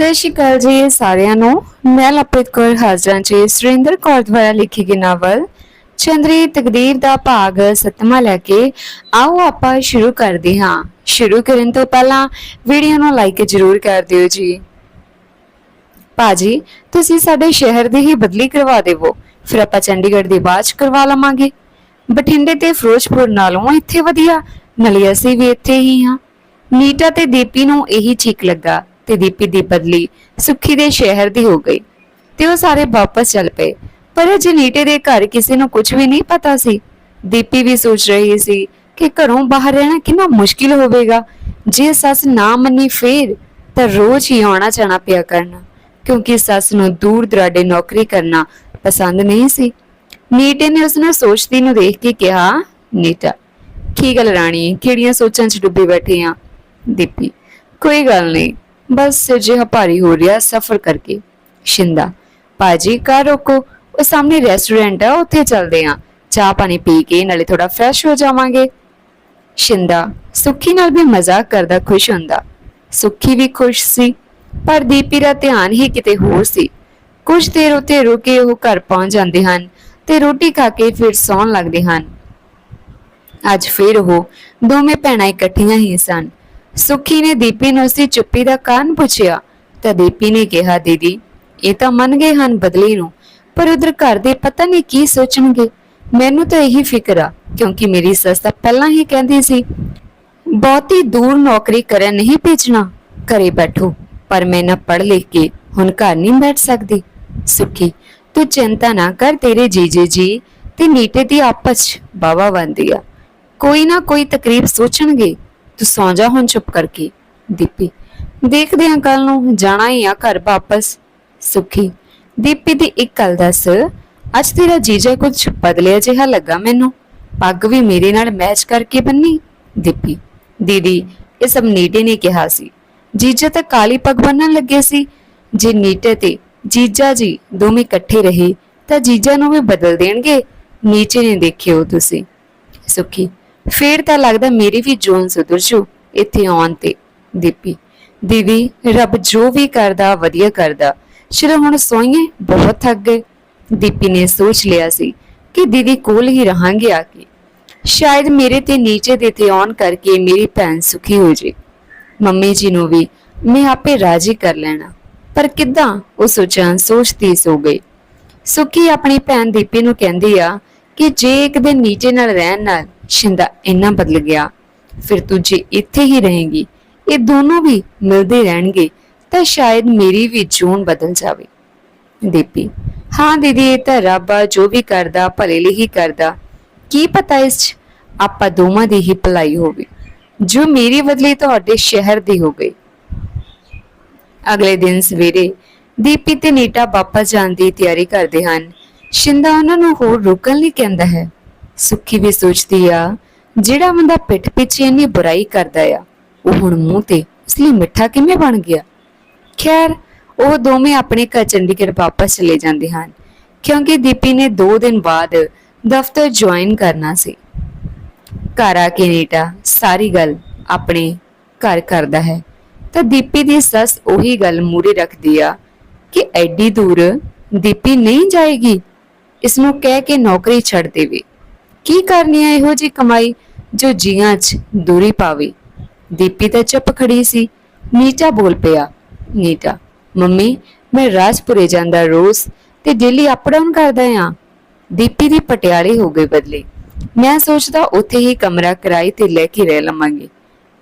ਸਤਿ ਸ਼੍ਰੀ ਅਕਾਲ ਜੀ ਸਾਰਿਆਂ ਨੂੰ। ਮੈਂ ਲਪਿਤ ਕੌਰ ਹਾਜ਼ਰਾਂ ਜੀ। ਸੁਰਿੰਦਰ ਕੌਰ ਦੁਆਰਾ ਲਿਖੀ ਗਈ ਨਾਵਲ ਚੰਦਰੀ ਤਕਦੀਰ ਦਾ ਭਾਗ ਸਤਮਾ ਲੈ ਕੇ ਆਓ ਆਪਾਂ ਸ਼ੁਰੂ ਕਰਦੇ ਹਾਂ। ਸ਼ੁਰੂ ਕਰਨ ਤੋਂ ਪਹਿਲਾਂ ਵੀਡੀਓ ਨੂੰ ਲਾਈਕ ਜ਼ਰੂਰ ਕਰ ਦਿਓ ਜੀ। ਭਾਜੀ, ਤੁਸੀਂ ਸਾਡੇ ਸ਼ਹਿਰ ਦੀ ਹੀ ਬਦਲੀ ਕਰਵਾ ਦੇਵੋ। ਫਿਰ ਆਪਾਂ ਚੰਡੀਗੜ੍ਹ ਦੀ ਬਾਅਦ 'ਚ ਕਰਵਾ ਲਵਾਂਗੇ। ਬਠਿੰਡੇ ਤੇ ਫਿਰੋਜ਼ਪੁਰ ਨਾਲੋਂ ਇੱਥੇ ਵਧੀਆ। ਨਾਲੇ ਅਸੀਂ ਵੀ ਇੱਥੇ ਹੀ ਹਾਂ। ਨੀਟਾ ਤੇ ਦੀਪੀ ਨੂੰ ਇਹੀ ਠੀਕ ਲੱਗਾ। ਤੇ ਦੀਪੀ ਦੀ ਬਦਲੀ ਸੁੱਖੀ ਦੇ ਸ਼ਹਿਰ ਦੀ ਹੋ ਗਈ ਤੇ ਉਹ ਸਾਰੇ ਵਾਪਸ ਚੱਲ ਪਏ। ਪਰ ਅਜੇ ਦੇ ਘਰ ਕਿਸੇ ਨੂੰ ਕੁਝ ਵੀ ਨਹੀਂ ਪਤਾ ਸੀ। ਦੀਪੀ ਵੀ ਸੋਚ ਰਹੀ ਸੀ ਕਿ ਘਰੋਂ ਬਾਹਰ ਰਹਿਣਾ ਕਿੰਨਾ ਮੁਸ਼ਕਿਲ ਹੋਵੇਗਾ। ਜੇ ਸੱਸ ਨਾ ਮੰਨੀ ਫੇਰ ਤਾਂ ਰੋਜ਼ ਹੀ ਆਉਣਾ ਜਾਣਾ ਪਿਆ ਕਰਨਾ, ਕਿਉਂਕਿ ਸੱਸ ਨੂੰ ਦੂਰ ਦਰਾਡੇ ਨੌਕਰੀ ਕਰਨਾ ਪਸੰਦ ਨਹੀਂ ਸੀ। ਨੀਟੇ ਨੇ ਉਸ ਨੂੰ ਸੋਚਦੀ ਨੂੰ ਦੇਖ ਕੇ ਕਿਹਾ, ਨੀਟਾ, ਕੀ ਗੱਲ ਰਾਣੀ? ਕਿਹੜੀਆਂ ਸੋਚਾਂ 'ਚ ਡੁੱਬੀ ਬੈਠੇ ਆ? ਦੀਪੀ, ਕੋਈ ਗੱਲ ਨਹੀਂ। ਬਸ ਸਿਰ ਜਿਹਾ ਭਾਰੀ ਹੋ ਰਿਹਾ ਸਫ਼ਰ ਕਰਕੇ। ਸ਼ਿੰਦਾ, ਭਾਜੀ, ਘਰ ਰੋਕੋ। ਉਹ ਸਾਹਮਣੇ ਰੈਸਟੋਰੈਂਟ ਆ, ਉੱਥੇ ਚੱਲਦੇ ਆ। ਚਾਹ ਪਾਣੀ ਪੀ ਕੇ ਨਾਲੇ ਥੋੜਾ ਫਰੈਸ਼ ਹੋ ਜਾਵਾਂਗੇ। ਸ਼ਿੰਦਾ, ਸੁੱਖੀ ਨਾਲ ਵੀ ਮਜ਼ਾਕ ਕਰਦਾ ਖੁਸ਼ ਹੁੰਦਾ। ਸੁੱਖੀ ਵੀ ਖੁਸ਼ ਸੀ, ਪਰ ਦੀਪੀ ਦਾ ਧਿਆਨ ਹੀ ਕਿਤੇ ਹੋਰ ਸੀ। ਕੁਝ ਦੇਰ ਉੱਤੇ ਰੁਕੇ ਉਹ ਘਰ ਪਹੁੰਚ ਜਾਂਦੇ ਹਨ ਤੇ ਰੋਟੀ ਖਾ ਕੇ ਫਿਰ ਸੌਣ ਲੱਗਦੇ ਹਨ। ਅੱਜ ਫਿਰ ਉਹ ਦੋਵੇਂ ਭੈਣਾਂ ਇਕੱਠੀਆਂ ਹੀ ਸਨ। ਸੁਖੀ ਨੇ ਦੀਪੀ ਨੂੰ ਉਸਦੀ ਚੁੱਪੀ ਦਾ ਕਾਰਨ ਪੁੱਛਿਆ, ਤਾਂ ਦੀਪੀ ਨੇ ਕਿਹਾ, ਦੀਦੀ, ਇਹ ਤਾਂ ਮੰਨ ਗਏ ਹਨ ਬਦਲੀ ਨੂੰ, ਪਰ ਉਧਰ ਘਰ ਦੇ ਪਤਾ ਨਹੀਂ ਕੀ ਸੋਚਣਗੇ। ਮੈਨੂੰ ਤਾਂ ਇਹੀ ਫਿਕਰ ਆ, ਕਿਉਂਕਿ ਮੇਰੀ ਸੱਸ ਤਾਂ ਪਹਿਲਾਂ ਹੀ ਕਹਿੰਦੀ ਸੀ, ਬਹੁਤੀ ਦੂਰ ਨੌਕਰੀ ਕਰਨ ਨਹੀਂ ਭੇਜਣਾ, ਘਰੇ ਬੈਠੋ, ਪਰ ਮੈਂ ਨਾ ਪੜ੍ਹ ਲਿਖ ਕੇ ਹੁਣ ਘਰ ਨਹੀਂ ਬੈਠ ਸਕਦੀ। ਸੁਖੀ, ਤੂੰ ਚਿੰਤਾ ਨਾ ਕਰ ਤੇਰੇ ਜੀਜੇ ਜੀ ਤੇ ਨੀਟੇ ਦੀ ਆਪਸ ਚ ਬਾਵਾ ਬੰਦੀ ਆ। ਕੋਈ ਨਾ ਕੋਈ ਤਕਰੀਬ ਸੋਚਣਗੇ। ਤੂੰ ਸੌਂ ਜਾ ਹੁਣ ਚੁੱਪ ਕਰਕੇ, ਦੀਪੀ। ਦੇਖਦੇ ਹਾਂ ਕੱਲ ਨੂੰ ਜਾਣਾ ਹੀ ਆ ਘਰ ਵਾਪਸ। ਸੁਖੀ, ਦੀਪੀ ਦੀ ਇੱਕ ਗੱਲ ਦੱਸ। ਅੱਜ ਤੇਰਾ ਜੀਜਾ ਕੁਝ ਬਦਲਿਆ ਜਿਹਾ ਲੱਗਾ ਮੈਨੂੰ। ਪੱਗ ਵੀ ਮੇਰੇ ਨਾਲ ਮੈਚ ਕਰਕੇ ਬੰਨੀ, ਦੀਪੀ। ਦੀਦੀ, ਇਹ ਸਭ ਨੀਟੇ ਨੇ ਕਿਹਾ ਸੀ। ਜੀਜਾ ਤਾਂ ਕਾਲੀ ਪੱਗ ਬੰਨਣ ਲੱਗੇ ਸੀ। ਜੇ ਨੀਟੇ ਤੇ ਜੀਜਾ ਜੀ ਦੋਵੇਂ ਇਕੱਠੇ ਰਹੇ, ਤਾਂ ਜੀਜਾ ਨੂੰ ਵੀ ਬਦਲ ਦੇਣਗੇ। ਨੀਚੇ ਨੇ ਦੇਖਿਓ ਤੁਸੀਂ। ਸੁਖੀ ਫੇਰ ਤਾਂ ਲੱਗਦਾ ਮੇਰੀ ਵੀ ਜੋਨ ਸੁਧਰ ਜੂ, ਇੱਥੇ ਆਉਣ ਤੇ, ਦੀਪੀ। ਦੀਦੀ, ਰੱਬ ਜੋ ਵੀ ਕਰਦਾ, ਵਧੀਆ ਕਰਦਾ। ਚਲੋ ਹੁਣ ਸੋਈਏ, ਬਹੁਤ ਥੱਕ ਗਏ। ਦੀਪੀ ਨੇ ਸੋਚ ਲਿਆ ਸੀ ਕਿ ਦੀਦੀ ਕੋਲ ਹੀ ਰਹਾਂਗੇ ਆ ਕੇ। ਸ਼ਾਇਦ ਮੇਰੇ ਤੇ ਨੀਚੇ ਦੇ ਤੇ ਆਉਣ ਕਰਕੇ ਮੇਰੀ ਭੈਣ ਸੁਖੀ ਹੋ ਜੇ। ਮੰਮੀ ਜੀ ਨੂੰ ਵੀ, ਮੈਂ ਆਪੇ ਰਾਜੀ ਕਰ ਲੈਣਾ। ਪਰ ਕਿੱਦਾਂ, ਉਹ ਸੋਚਾਂ ਸੋਚਦੀ ਸੋ ਗਈ ਸੁਖੀ ਆਪਣੀ ਭੈਣ ਦੀਪੀ ਨੂੰ ਕਹਿੰਦੀ ਆ ਕਿ ਜੇ ਇੱਕ ਦਿਨ ਨੀਚੇ ਨਾਲ ਰਹਿਣ ਨਾਲ ਸ਼ਿੰਦਾ ਇੰਨਾ ਬਦਲ ਗਿਆ, ਫਿਰ ਤੂੰ ਜੇ ਇੱਥੇ ਹੀ ਰਹੇਂਗੀ, ਇਹ ਦੋਨੋਂ ਵੀ ਮਿਲਦੇ ਰਹਿਣਗੇ, ਤਾਂ ਸ਼ਾਇਦ ਮੇਰੀ ਵੀ ਜੂਨ ਬਦਲ ਜਾਵੇ। ਦੀਪੀ, ਹਾਂ ਦੀਦੀ, ਇਹ ਤਾਂ ਰੱਬ ਆ, ਜੋ ਵੀ ਕਰਦਾ, ਭਲੇ ਲਈ ਹੀ ਕਰਦਾ। ਕੀ ਪਤਾ ਇਸ 'ਚ ਆਪਾਂ ਦੋਵਾਂ ਦੀ ਹੀ ਭਲਾਈ ਹੋਵੇ, ਜੋ ਮੇਰੀ ਬਦਲੀ ਤੁਹਾਡੇ ਸ਼ਹਿਰ ਦੀ ਹੋ ਗਈ। ਅਗਲੇ ਦਿਨ ਸਵੇਰੇ ਦੀਪੀ ਤੇ ਨੀਟਾ ਵਾਪਸ ਜਾਣ ਦੀ ਤਿਆਰੀ ਕਰਦੇ ਹਨ। ਸ਼ਿੰਦਾ ਉਹਨਾਂ ਨੂੰ ਹੋਰ ਰੁਕਣ ਲਈ ਕਹਿੰਦਾ ਹੈ। ਸੁੱਖੀ ਵੀ ਸੋਚਦੀ ਆ, ਜਿਹੜਾ ਬੰਦਾ ਪਿੱਠ ਪਿੱਛੇ ਇੰਨੀ ਬੁਰਾਈ ਕਰਦਾ ਆ, ਉਹ ਹੁਣ ਮੂੰਹ ਤੇ ਉਸ ਲਈ ਮਿੱਠਾ ਕਿਵੇਂ ਬਣ ਗਿਆ? ਖੈਰ, ਉਹ ਦੋਵੇਂ ਆਪਣੇ ਘਰ ਚੰਡੀਗੜ੍ਹ ਵਾਪਸ ਚਲੇ ਜਾਂਦੇ ਹਨ, ਕਿਉਂਕਿ ਦੀਪੀ ਨੇ 2 ਦਿਨ ਬਾਅਦ ਦਫ਼ਤਰ ਜੁਆਇਨ ਕਰਨਾ ਸੀ। ਘਰ ਆ ਕੇ ਨੀਟਾ ਸਾਰੀ ਗੱਲ ਆਪਣੇ ਘਰ ਕਰਦਾ ਹੈ। ਤਾਂ ਦੀਪੀ ਦੀ ਸੱਸ ਉਹੀ ਗੱਲ ਮੂਰੇ ਰੱਖਦੀ ਆ ਕਿ ਐਡੀ ਦੂਰ ਦੀਪੀ ਨਹੀਂ ਜਾਏਗੀ, ਇਸ ਨੂੰ ਕਹਿ ਕੇ ਨੌਕਰੀ ਛੱਡ ਦੇਵੇ। ਕੀ ਕਰਨੀ ਆ ਇਹੋ ਜੀ ਕਮਾਈ ਜੋ ਜੀਆਂ 'ਚ ਦੂਰੀ ਪਾਵੇ? ਦੀਪੀ ਤਾਂ ਚੁੱਪ ਖੜੀ ਸੀ। ਨੀਟਾ ਬੋਲ ਪਿਆ ਨੀਟਾ ਮੰਮੀ, ਮੈਂ ਰਾਜਪੁਰੇ ਜਾਂਦਾ ਰੋਜ਼ ਤੇ ਡੇਲੀ ਅਪ ਡਾਊਨ ਕਰਦਾ ਆ। ਦੀਪੀ ਦੀ ਪਟਿਆਲੇ ਹੋ ਗਈ ਬਦਲੀ। ਮੈਂ ਸੋਚਦਾ ਉੱਥੇ ਹੀ ਕਮਰਾ ਕਿਰਾਏ ਤੇ ਲੈ ਕੇ ਰਹਿ ਲਵਾਂਗੇ।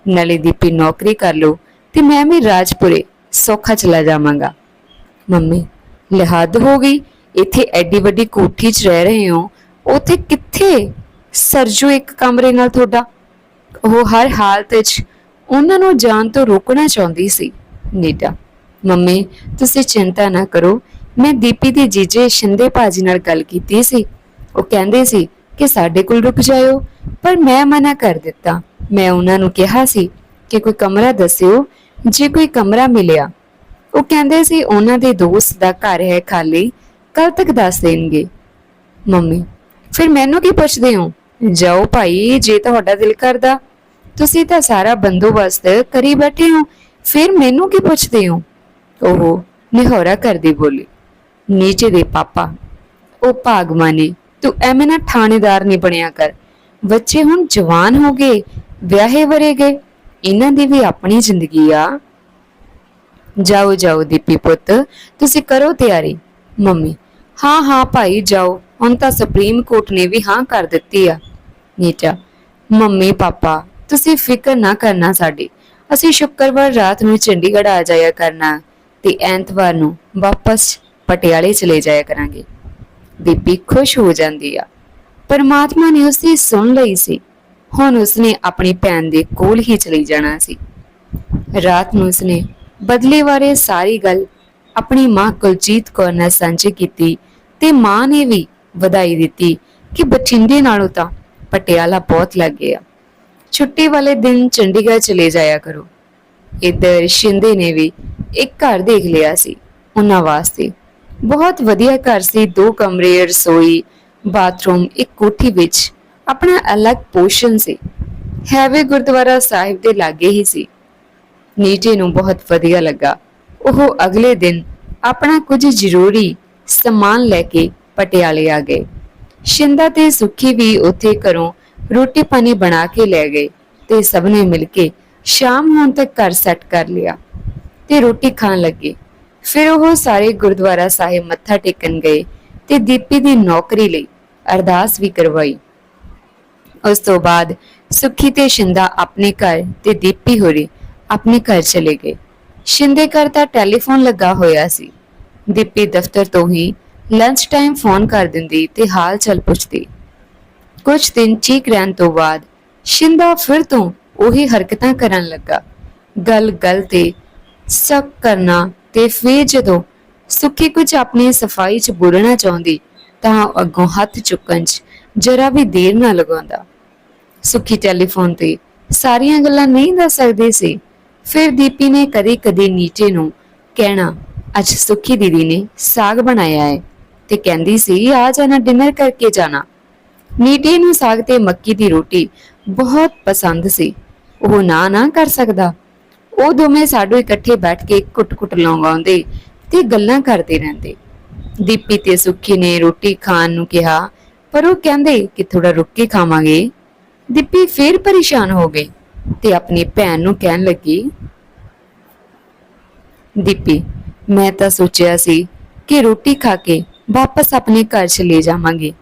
ਨਾਲੇ ਦੀਪੀ ਨੌਕਰੀ ਕਰ ਲੋ ਤੇ ਮੈਂ ਵੀ ਰਾਜਪੁਰੇ ਸੌਖਾ ਚਲਾ ਜਾਵਾਂਗਾ। ਮੰਮੀ ਲਿਹਾਦ ਹੋ ਗਈ? ਇੱਥੇ ਐਡੀ ਵੱਡੀ ਕੋਠੀ 'ਚ ਰਹਿ ਰਹੇ ਹੋ? ਉੱਥੇ ਕਿੱਥੇ ਸਰਜੂ ਇੱਕ ਕਮਰੇ ਨਾਲ ਤੁਹਾਡਾ? ਉਹ ਹਰ ਹਾਲਤ ਵਿੱਚ ਉਹਨਾਂ ਨੂੰ ਜਾਣ ਤੋਂ ਰੋਕਣਾ ਚਾਹੁੰਦੀ ਸੀ। ਨੀਟਾ ਮੰਮੀ, ਤੁਸੀਂ ਚਿੰਤਾ ਨਾ ਕਰੋ। ਮੈਂ ਦੀਪੀ ਦੇ ਜੀਜੇ ਸ਼ਿੰਦੇ ਭਾਜੀ ਨਾਲ ਗੱਲ ਕੀਤੀ ਸੀ। ਉਹ ਕਹਿੰਦੇ ਸੀ ਕਿ ਸਾਡੇ ਕੋਲ ਰੁਕ ਜਾਇਓ, ਪਰ ਮੈਂ ਮਨਾ ਕਰ ਦਿੱਤਾ। ਮੈਂ ਉਹਨਾਂ ਨੂੰ ਕਿਹਾ ਸੀ ਕਿ ਕੋਈ ਕਮਰਾ ਦੱਸਿਓ, ਜੇ ਕੋਈ ਕਮਰਾ ਮਿਲਿਆ। ਉਹ ਕਹਿੰਦੇ ਸੀ ਉਹਨਾਂ ਦੇ ਦੋਸਤ ਦਾ ਘਰ ਹੈ ਖਾਲੀ ਕੱਲ ਤੱਕ ਦੱਸ ਦੇਣਗੇ। ਮੰਮੀ ਫਿਰ ਮੈਨੂੰ ਕੀ ਪੁੱਛਦੇ ਹੋ? ਜਾਓ ਭਾਈ, ਜੇ ਤੁਹਾਡਾ ਦਿਲ ਕਰਦਾ। ਤੁਸੀਂ ਤਾਂ ਸਾਰਾ ਬੰਦੋਬਸਤ ਕਰੀ ਬੈਠੇ ਹੋ। ਫਿਰ ਮੈਨੂੰ ਕੀ ਪੁੱਛਦੇ ਹੋ? ਉਹ ਨਿਹੋਰਾ ਕਰਦੀ ਬੋਲੀ। ਨੀਚੇ ਦੇ ਪਾਪਾ, ਉਹ ਭਾਗਮਾਨੀ, ਤੂੰ ਐਵੇਂ ਨਾ ਥਾਣੇਦਾਰ ਨਹੀਂ ਬਣਿਆ ਕਰ। ਬੱਚੇ ਹੁਣ ਜਵਾਨ ਹੋ ਗਏ, ਵਿਆਹੇ ਵਰੇ ਗਏ। ਇਹਨਾਂ ਦੀ ਵੀ ਆਪਣੀ ਜ਼ਿੰਦਗੀ ਆ। ਜਾਓ ਜਾਓ ਦੀਪੀ ਪੁੱਤ, ਤੁਸੀਂ ਕਰੋ ਤਿਆਰੀ। ਮੰਮੀ ਹਾਂ ਹਾਂ ਭਾਈ, ਜਾਓ। ਹੁਣ ਤਾਂ ਸੁਪਰੀਮ ਕੋਰਟ ਨੇ ਵੀ ਹਾਂ ਕਰ ਦਿੱਤੀ ਆ। ਨੀਚਾ, ਮੰਮੀ, ਪਾਪਾ, ਤੁਸੀਂ ਫਿਕਰ ਨਾ ਕਰਨਾ ਸਾਡੀ। ਅਸੀਂ ਸ਼ੁੱਕਰਵਾਰ ਰਾਤ ਨੂੰ ਚੰਡੀਗੜ੍ਹ ਆ ਜਾਇਆ ਕਰਨਾ ਤੇ ਐਤਵਾਰ ਨੂੰ ਵਾਪਸ ਪਟਿਆਲੇ ਚਲੇ ਜਾਇਆ ਕਰਾਂਗੇ। ਦੀਪੀ ਖੁਸ਼ ਹੋ ਜਾਂਦੀ ਆ। ਪਰਮਾਤਮਾ ਨੇ ਉਸਦੀ ਸੁਣ ਲਈ ਸੀ। ਹੁਣ ਉਸਨੇ ਆਪਣੀ ਭੈਣ ਦੇ ਕੋਲ ਹੀ ਚਲੀ ਜਾਣਾ ਸੀ। ਰਾਤ ਨੂੰ ਉਸਨੇ ਬਦਲੇ ਬਾਰੇ ਸਾਰੀ ਗੱਲ ਆਪਣੀ ਮਾਂ ਕੁਲਜੀਤ ਕੌਰ ਨਾਲ ਸਾਂਝੀ ਕੀਤੀ ਤੇ ਮਾਂ ਨੇ ਵੀ ਵਧਾਈ ਦਿੱਤੀ ਕਿ ਬਠਿੰਡੇ ਨਾਲੋਂ ਤਾਂ ਪਟਿਆਲਾ ਬਹੁਤ ਲੱਗ ਗਿਆ ਛੁੱਟੀ ਵਾਲੇ ਦਿਨ ਚੰਡੀਗੜ੍ਹ ਚਲੇ ਜਾਇਆ ਕਰੋ। ਇੱਧਰ ਸ਼ਿੰਦੇ ਨੇ ਵੀ ਇੱਕ ਘਰ ਦੇਖ ਲਿਆ ਸੀ ਉਹਨਾਂ ਵਾਸਤੇ। ਬਹੁਤ ਵਧੀਆ ਘਰ ਸੀ, ਦੋ ਕਮਰੇ, ਰਸੋਈ, ਬਾਥਰੂਮ, ਇੱਕ ਕੋਠੀ ਵਿੱਚ ਆਪਣਾ ਅਲੱਗ ਪੋਰਸ਼ਨ ਸੀ। ਹੈਵੇ ਗੁਰਦੁਆਰਾ ਸਾਹਿਬ ਦੇ ਲਾਗੇ ਹੀ ਸੀ। ਨੀਟੇ ਨੂੰ ਬਹੁਤ ਵਧੀਆ ਲੱਗਾ। ਉਹ ਅਗਲੇ ਦਿਨ ਆਪਣਾ ਕੁਝ ਜ਼ਰੂਰੀ ਸਮਾਨ ਲੈ ਕੇ ਪਟਿਆਲੇ ਆ ਗਏ। ਸ਼ਿੰਦਾ ਤੇ ਸੁਖੀ ਵੀ ਉੱਥੇ ਘਰੋਂ ਰੋਟੀ ਪਾਣੀ ਬਣਾ ਕੇ ਲੈ ਗਏ ਤੇ ਸਭ ਨੇ ਮਿਲ ਕੇ ਸ਼ਾਮ ਹੋਣ ਤੱਕ ਘਰ ਸੈੱਟ ਕਰ ਲਿਆ ਤੇ ਰੋਟੀ ਖਾਣ ਲੱਗੇ। ਫਿਰ ਉਹ ਸਾਰੇ ਗੁਰਦੁਆਰਾ ਸਾਹਿਬ ਮੱਥਾ ਟੇਕਣ ਗਏ ਤੇ ਦੀਪੀ ਦੀ ਨੌਕਰੀ ਲਈ ਅਰਦਾਸ ਵੀ ਕਰਵਾਈ। ਉਸ ਤੋਂ ਬਾਅਦ ਸੁਖੀ ਤੇ ਸ਼ਿੰਦਾ ਆਪਣੇ ਘਰ ਤੇ ਦੀਪੀ ਹੋਰੀ ਆਪਣੇ ਘਰ ਚਲੇ ਗਏ। ਸ਼ਿੰਦੇ ਘਰ ਤਾਂ ਟੈਲੀਫੋਨ ਲੱਗਾ ਹੋਇਆ ਸੀ। ਦੀਪੀ ਦਫ਼ਤਰ ਤੋਂ ਹੀ ਲੰਚ ਟਾਈਮ ਫੋਨ ਕਰ ਦਿੰਦੀ ਤੇ ਹਾਲ ਚਾਲ ਪੁੱਛਦੀ। ਕੁਝ ਦਿਨ ਠੀਕ ਰਹਿਣ ਤੋਂ ਬਾਅਦ ਸ਼ਿੰਦਾ ਫਿਰ ਤੋਂ ਉਹੀ ਹਰਕਤਾਂ ਕਰਨ ਲੱਗਾ। ਗੱਲ ਗੱਲ ਤੇ ਸਕ ਕਰਨਾ ਤੇ ਫਿਰ ਜਦੋਂ ਸੁੱਖੀ ਕੁਝ ਆਪਣੀ ਸਫ਼ਾਈ 'ਚ ਬੋਲਣਾ ਚਾਹੁੰਦੀ ਤਾਂ ਅੱਗੋਂ ਹੱਥ ਚੁੱਕਣ 'ਚ ਜਰਾ ਵੀ ਦੇਰ ਨਾ ਲਗਾਉਂਦਾ। ਸੁੱਖੀ ਟੈਲੀਫੋਨ ਤੇ ਸਾਰੀਆਂ ਗੱਲਾਂ ਨਹੀਂ ਦੱਸ ਸਕਦੇ ਸੀ। ਫਿਰ ਦੀਪੀ ਨੇ ਕਦੇ-ਕਦੇ ਨੀਚੇ ਨੂੰ ਕਹਿਣਾ ਅੱਜ ਸੁੱਖੀ ਦੀਦੀ ਨੇ ਸਾਗ ਬਣਾਇਆ ਹੈ ਤੇ ਕਹਿੰਦੀ ਸੀ, ਆ ਜਾਣਾ ਡਿਨਰ ਕਰਕੇ ਜਾਣਾ। ਨੀਟੇ ਨੂੰ ਸਾਗ ਤੇ ਮੱਕੀ ਦੀ ਰੋਟੀ ਬਹੁਤ ਪਸੰਦ ਸੀ। ਉਹ ਨਾ ਨਾ ਕਰ ਸਕਦਾ। ਉਹ ਦੋਵੇਂ ਸਾਡੋ ਇਕੱਠੇ ਬੈਠ ਕੇ ਕੁੱਟ-ਕੁੱਟ ਲੰਗਾਉਂਦੇ ਤੇ ਗੱਲਾਂ ਕਰਦੇ ਰਹਿੰਦੇ। ਦੀਪੀ ਤੇ ਸੁੱਖੀ ਨੇ ਰੋਟੀ ਖਾਣ ਨੂੰ ਕਿਹਾ, ਪਰ ਉਹ ਕਹਿੰਦੇ ਕਿ ਥੋੜਾ ਰੁੱਕ ਕੇ ਖਾਵਾਂਗੇ। ਦੀਪੀ ਫੇਰ ਪਰੇਸ਼ਾਨ ਹੋ ਗਈ ਤੇ ਆਪਣੀ ਭੈਣ ਨੂੰ ਕਹਿਣ ਲੱਗੀ, ਦੀਪੀ ਮੈਂ ਤਾਂ ਸੋਚਿਆ ਸੀ ਕਿ ਰੋਟੀ ਖਾ ਕੇ ਵਾਪਸ ਆਪਣੇ ਘਰ ਚਲੇ ਜਾਵਾਂਗੇ।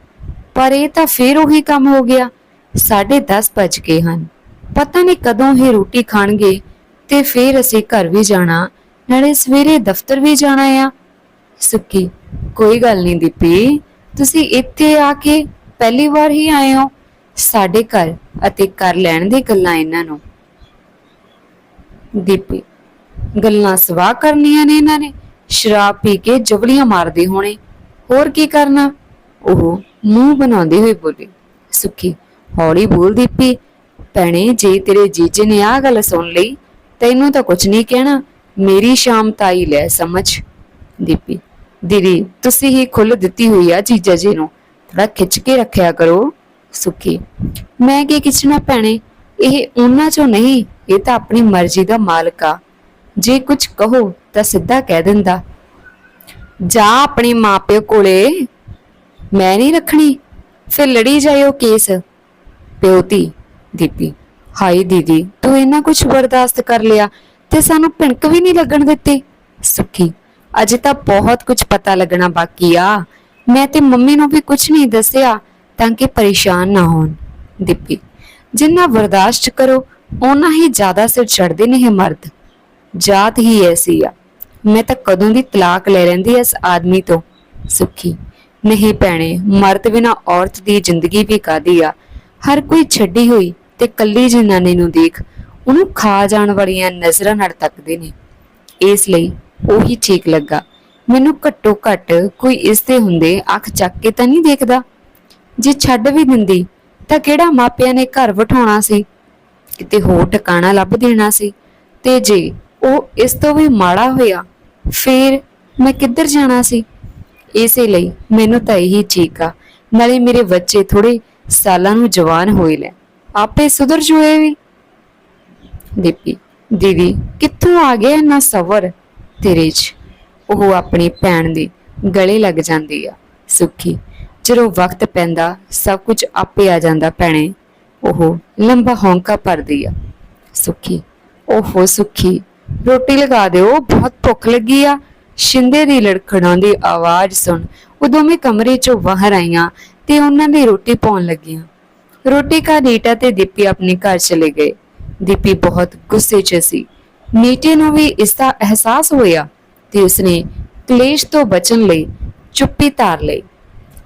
ਪਰ ਇਹ ਤਾਂ ਫੇਰ ਉਹੀ ਕੰਮ ਹੋ ਗਿਆ। 10:30 ਵੱਜ ਗਏ ਹਨ। ਪਤਾ ਨਹੀਂ ਕਦੋਂ ਇਹ ਰੋਟੀ ਖਾਣਗੇ ਤੇ ਫੇਰ ਅਸੀਂ ਘਰ ਵੀ ਜਾਣਾ, ਨਾਲੇ ਸਵੇਰੇ ਦਫ਼ਤਰ ਵੀ ਜਾਣਾ ਆ। ਸੁੱਕੀ ਕੋਈ ਗੱਲ ਨਹੀਂ ਦੀਪੀ, ਤੁਸੀਂ ਇੱਥੇ ਆ ਕੇ ਪਹਿਲੀ ਵਾਰ ਹੀ ਆਏ ਹੋ। ਸਾਡੇ ਘਰ ਅਤੇ ਕਰ ਲੈਣ ਦੇ ਗੱਲਾਂ ਇਹਨਾਂ ਨੂੰ। ਦੀਪੀ ਗੱਲਾਂ ਸਵਾਹ ਕਰਨੀਆਂ ਨੇ ਇਹਨਾਂ ਨੇ। ਸ਼ਰਾਬ ਪੀ ਕੇ ਜਵਲੀਆਂ ਮਾਰਦੇ ਹੋਣੇ। ਹੋਰ ਕੀ ਕਰਨਾ? ਉਹ ਮੂੰਹ ਬਣਾਉਂਦੇ ਹੋਏ ਬੋਲੀ, ਸੁੱਖੀ, ਹੌਲੀ ਬੋਲ ਦੀਪੀ। ਭੈਣੇ, ਜੇ ਤੇਰੇ ਜੀਜੇ ਨੇ ਆਹ ਗੱਲ ਸੁਣ ਲਈ, ਤੈਨੂੰ ਤਾਂ ਕੁਝ ਨਹੀਂ ਕਹਿਣਾ। ਮੇਰੀ ਸ਼ਾਮ ਤਾਈ ਲੈ, ਸਮਝ? ਦੀਪੀ, ਦੀਦੀ, ਤੁਸੀਂ ਹੀ ਖੁੱਲ ਦਿੱਤੀ ਹੋਈ ਆ ਜੀਜਾ ਜੀ ਨੂੰ। ਥੋੜਾ ਖਿੱਚ ਕੇ ਰੱਖਿਆ ਕਰੋ। ਸੁੱਖੀ, ਮੈਂ ਕੀ ਖਿੱਚਣਾ ਭੈਣੇ? ਇਹ ਉਹਨਾਂ ਚੋਂ ਨਹੀਂ, ਇਹ ਤਾਂ ਆਪਣੀ ਮਰਜ਼ੀ ਦਾ ਮਾਲਕ ਆ। ਜੇ ਕੁਝ ਕਹੋ ਤਾਂ ਸਿੱਧਾ ਕਹਿ ਦਿੰਦਾ, ਜਾ ਆਪਣੇ ਮਾਪਿਓ ਕੋਲੇ, ਮੈਂ ਨਹੀਂ ਰੱਖਣੀ, ਫਿਰ ਲੜੀ ਜਾਇਓ ਕੇਸ। ਪਿਓਤੀ, ਦੀਪੀ ਹਾਈ ਦੀਦੀ, ਤੂੰ ਇੰਨਾ ਕੁਝ ਬਰਦਾਸ਼ਤ ਕਰ ਲਿਆ ਤੇ ਸਾਨੂੰ ਭਿਣਕ ਵੀ ਨਹੀਂ ਲੱਗਣ ਦਿੱਤੀ। ਸੁੱਖੀ, ਅਜੇ ਤਾਂ ਬਹੁਤ ਕੁਝ ਪਤਾ ਲੱਗਣਾ ਬਾਕੀ ਆ। ਮੈਂ ਤੇ ਮੰਮੀ ਨੂੰ ਵੀ ਕੁਝ ਨਹੀਂ ਦੱਸਿਆ ਤਾਂ ਕਿ ਪਰੇਸ਼ਾਨ ਨਾ ਹੋਣ। ਦੀਪੀ, ਜਿੰਨਾ ਬਰਦਾਸ਼ਤ ਕਰੋ, ਓਨਾ ਹੀ ਜ਼ਿਆਦਾ ਸਿਰ ਚੜਦੇ ਨੇ ਇਹ ਮਰਦ। ਜਾਤ ਹੀ ਐਸੀ ਆ। ਮੈਂ ਤਾਂ ਕਦੋਂ ਦੀ ਤਲਾਕ ਲੈ ਲੈਂਦੀ ਇਸ ਆਦਮੀ ਤੋਂ? ਸੁੱਖੀ, ਨਹੀਂ ਭੈਣੇ, ਮਰਦ ਬਿਨਾ ਔਰਤ ਦੀ ਜ਼ਿੰਦਗੀ ਵੀ ਕਾਦੀ ਆ? ਹਰ ਕੋਈ ਛੱਡੀ ਹੋਈ ਤੇ ਕੱਲੀ ਜਨਾਨੀ ਨੂੰ ਦੇਖ, ਉਹਨੂੰ ਖਾ ਜਾਣ ਵਾਲੀਆਂ ਨਜ਼ਰਾਂ ਨਾਲ ਤੱਕਦੇ ਨੇ। ਇਸ ਲਈ ਉਹੀ ਠੀਕ ਲੱਗਾ। ਮੈਨੂੰ ਘੱਟੋ ਘੱਟ ਕੋਈ ਇਸ ਦੇ ਹੁੰਦੇ ਅੱਖ ਚੱਕ ਕੇ ਤਾਂ ਨਹੀਂ ਦੇਖਦਾ? ਜੇ ਛੱਡ ਵੀ ਦਿੰਦੀ, ਤਾਂ ਕਿਹੜਾ ਮਾਪਿਆਂ ਨੇ ਘਰ ਬਿਠਾਉਣਾ ਸੀ? ਕਿਤੇ ਹੋਰ ਟਿਕਾਣਾ ਲੱਭ ਦੇਣਾ ਸੀ? ਤੇ ਜੇ ਉਹ ਇਸ ਤੋਂ ਵੀ ਮਾੜਾ ਹੋਇਆ। ਫੇਰ ਮੈਂ ਕਿੱਧਰ ਜਾਣਾ ਸੀ? ਇਸੇ ਲਈ ਮੈਨੂੰ ਤਾਂ ਇਹੀ ਠੀਕ ਆ। ਨਾਲੇ ਮੇਰੇ ਬੱਚੇ ਥੋੜੇ ਸਾਲਾਂ ਨੂੰ ਜਵਾਨ ਹੋਏ ਲੈ ਆਪੇ ਸੁਧਰ ਜੂਏ ਵੀ। ਦੀਪੀ, ਦੀਦੀ, ਕਿੱਥੋਂ ਆ ਗਿਆ ਨਾ ਸਬਰ? ਤੇਰੇ 'ਚ ਉਹ ਆਪਣੀ ਭੈਣ ਦੀ ਗਲੇ ਲੱਗ ਜਾਂਦੀ ਆ। ਸੁੱਖੀ, ਜਦੋਂ ਵਕਤ ਪੈਂਦਾ, ਸਭ ਕੁਝ ਆਪੇ ਆ ਜਾਂਦਾ ਭੈਣੇ। ਉਹ ਲੰਬਾ ਹੌਂਕਾ ਭਰਦੀ ਆ। ਸੁੱਖੀ, ਓਹੋ ਸੁੱਖੀ ਰੋਟੀ ਲਗਾ ਦਿਓ, ਬਹੁਤ ਭੁੱਖ ਲੱਗੀ ਆ। ਸ਼ਿੰਦੇ ਦੀ ਲੜਖੜਾਉਂਦੀ ਆਵਾਜ਼ ਸੁਣ ਉਹ ਦੋਵੇਂ ਕਮਰੇ ਚੋਂ ਬਾਹਰ ਆਈਆਂ ਤੇ ਉਹਨਾਂ ਦੀ ਰੋਟੀ ਪਾਉਣ ਲੱਗੀਆਂ। ਰੋਟੀ ਖਾ ਨੀਟਾ ਤੇ ਦੀਪੀ ਆਪਣੇ ਘਰ ਚਲੇ ਗਏ। ਦੀਪੀ ਬਹੁਤ ਗੁੱਸੇ 'ਚ ਸੀ। ਨੀਟੇ ਨੂੰ ਵੀ ਇਸ ਦਾ ਅਹਿਸਾਸ ਹੋਇਆ ਤੇ ਉਸਨੇ ਕਲੇਸ਼ ਤੋਂ ਬਚਣ ਲਈ ਚੁੱਪੀ ਧਾਰ ਲਈ।